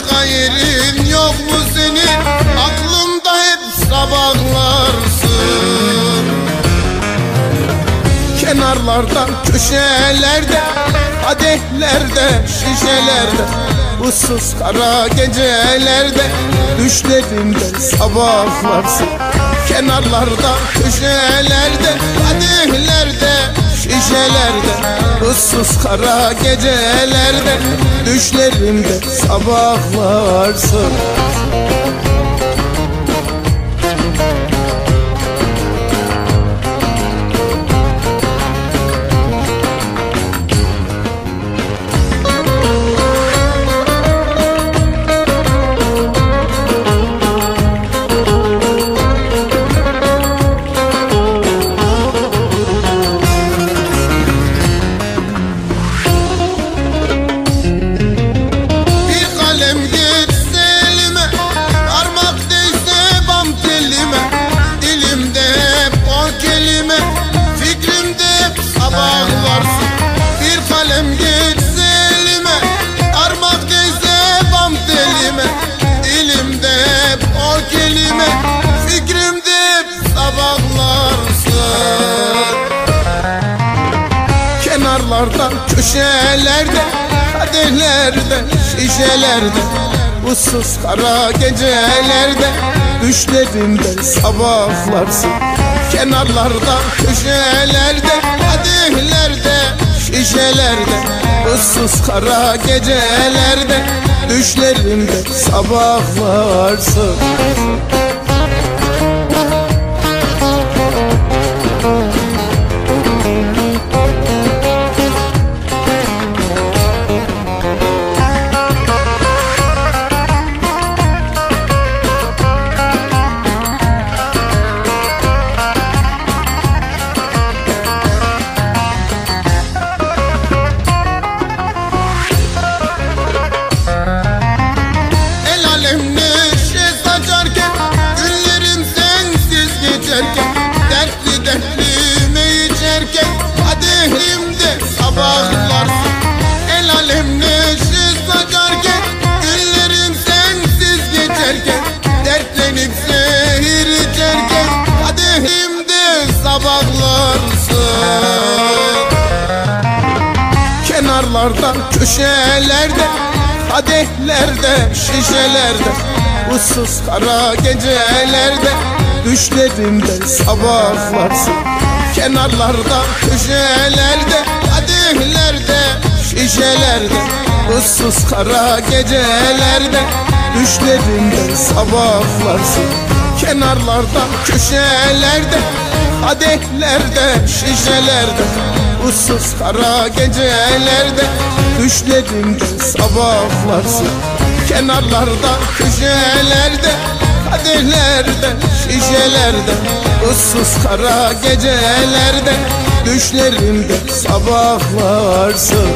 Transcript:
başka yerin yok mu senin? Aklımda hep sabahlarsın. Kenarlarda, köşelerde, kadehlerde, şişelerde Ussuz kara gecelerde Düşlerimde sabahlarsın. Kenarlarda, köşelerde, kadehlerde, şişelerde Ussuz kara gecelerde Düşlerimde sabahlarsın Bir hep sabahlarsın Bir kalem geçse Parmak değse bam telime. Dilimde hep o kelime Fikrimde hep sabahlarsın. Kenarlarda, köşelerde, kadehlerde, şişelerde Ussuz kara gecelerde Düşlerimde sabahlarsın Kenarlarda, köşelerde, kadehlerde, şişelerde Ussuz kara gecelerde Düşlerimde sabahlarsın El Kenarlarda, köşelerde, kadehlerde, şişelerde Ussuz kara gecelerde Düşlerimde sabahlarsın Kenarlarda, köşelerde, kadehlerde, şişelerde Ussuz kara gecelerde Düşlerimde sabahlarsın Kenarlarda, köşelerde, kadehlerde, şişelerde Ussuz kara gecelerde Düşlerimde sabahlarsın Kenarlarda, köşelerde Kadehlerde, şişelerde. Ussuz kara gecelerde Düşlerimde sabahlarsın